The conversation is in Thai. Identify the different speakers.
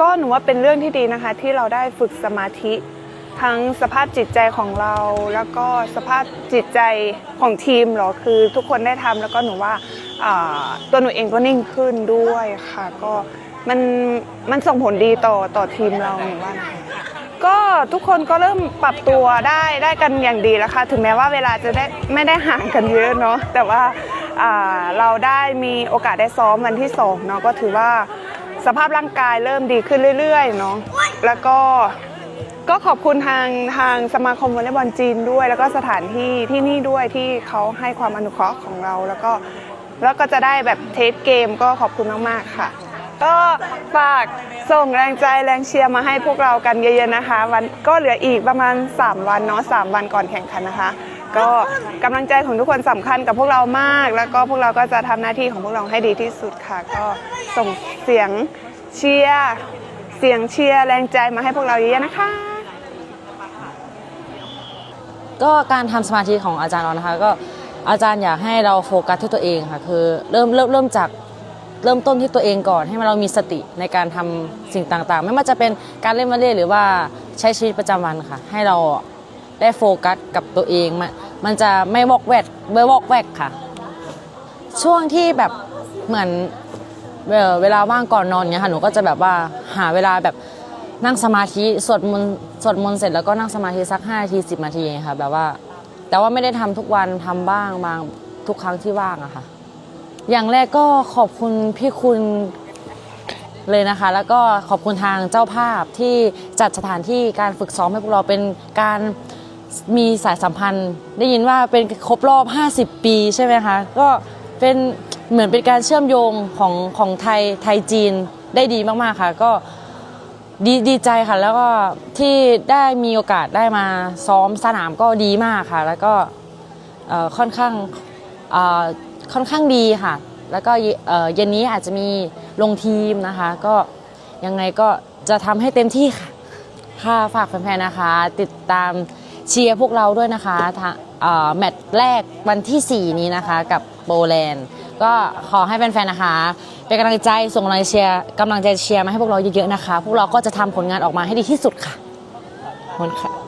Speaker 1: ก็หนูว่าเป็นเรื่องที่ดีนะคะ ที่เราได้ฝึกสมาธิ ทั้งสภาพจิตใจของเรา แล้วก็สภาพจิตใจของทีมเหรอคือทุกคนได้ทำแล้วก็หนูว่าตัวหนูเองก็นิ่งขึ้นด้วยค่ะ ก็มันมันส่งผลดีต่อต่อทีมเราหนูว่านะคะก็ทุกคนก็เริ่มปรับตัวได้ได้กันอย่างดีแล้วค่ะ ถึงแม้ว่าเวลาจะได้ไม่ได้ห่างกันเยอะเนาะแต่ว่าอ่าเราได้มีโอกาสได้ซ้อมวันที่สองเนาะก็ถือว่า สภาพร่างกายเริ่มดีขึ้นเรื่อยๆเนาะแล้วก็ก็ขอบคุณทางทางสมาคมวอลเลย์บอลจีนด้วย แล้วก็สถานที่ที่นี่ด้วยที่เขาให้ความอนุเคราะห์ของเรา แล้วก็แล้วก็จะได้แบบเทสเกมก็ขอบคุณมากๆค่ะ ก็ฝากส่งแรงใจแรงเชียร์มาให้พวกเรากันเยอะๆนะคะ วันก็เหลืออีกประมาณ 3 วันเนาะ3วันก่อนแข่งขันนะคะ ก็กำลังใจของทุกคนสำคัญกับพวกเรามาก แล้วก็พวกเราก็จะทำหน้าที่ของพวกเราให้ดีที่สุดค่ะ ก็ส่งเสียงเชียร์เสียงเชียร์แรงใจมาให้พวกเราเยอะๆนะคะ
Speaker 2: ก็การทำสมาธิของอาจารย์เรานะคะ ก็อาจารย์อยากให้เราโฟกัสที่ตัวเองค่ะคือเริ่มเริ่มเริ่มจากเริ่มต้นที่ตัวเองก่อนให้เรามีสติในการทำสิ่งต่างๆ ไม่ว่าจะเป็นการเล่นวอลเลย์หรือว่าใช้ชีวิตประจำวันค่ะ ให้เรา ได้โฟกัสกับตัวเองมันมันจะไม่วอกแวกไม่วอกแวกค่ะ ช่วงที่แบบเหมือนเวลาว่างก่อนนอนเนี้ยค่ะหนูก็จะแบบว่าหาเวลาแบบนั่งสมาธิสวดมนต์สวดมนต์เสร็จแล้วก็นั่งสมาธิสัก5นาที10นาทีค่ะแบบว่า แต่ว่าไม่ได้ทำทุกวันทำบ้างบางทุกครั้งที่ว่างอะค่ะ อย่างแรกก็ขอบคุณพี่คุณเลยนะคะ แล้วก็ขอบคุณทางเจ้าภาพที่จัดสถานที่การฝึกซ้อมให้พวกเราเป็นการ มีสายสัมพันธ์ได้ยินว่าเป็นครบรอบ 50 ปีใช่ไหมคะ ก็เป็นเหมือนเป็นการเชื่อมโยงของของไทยไทยจีนได้ดีมากๆค่ะ ก็ดีดีใจค่ะ แล้วก็ที่ได้มีโอกาสได้มาซ้อมสนามก็ดีมากค่ะ แล้วก็ค่อนข้างค่อนข้างดีค่ะ แล้วก็เย็นนี้อาจจะมีลงทีมนะคะ ก็ยังไงก็จะทำให้เต็มที่ค่ะ ค่ะฝากแฟนๆนะคะ ติดตาม เชียร์พวกเราด้วยนะคะแมตช์แรกวันที่ 4 นี้นะคะ กับโปแลนด์ก็ขอให้แฟนๆนะคะ เป็นกำลังใจส่งกำลังเชียร์กำลังใจเชียร์มาให้พวกเราเยอะๆนะคะ พวกเราก็จะทำผลงานออกมาให้ดีที่สุดค่ะขอบคุณค่ะ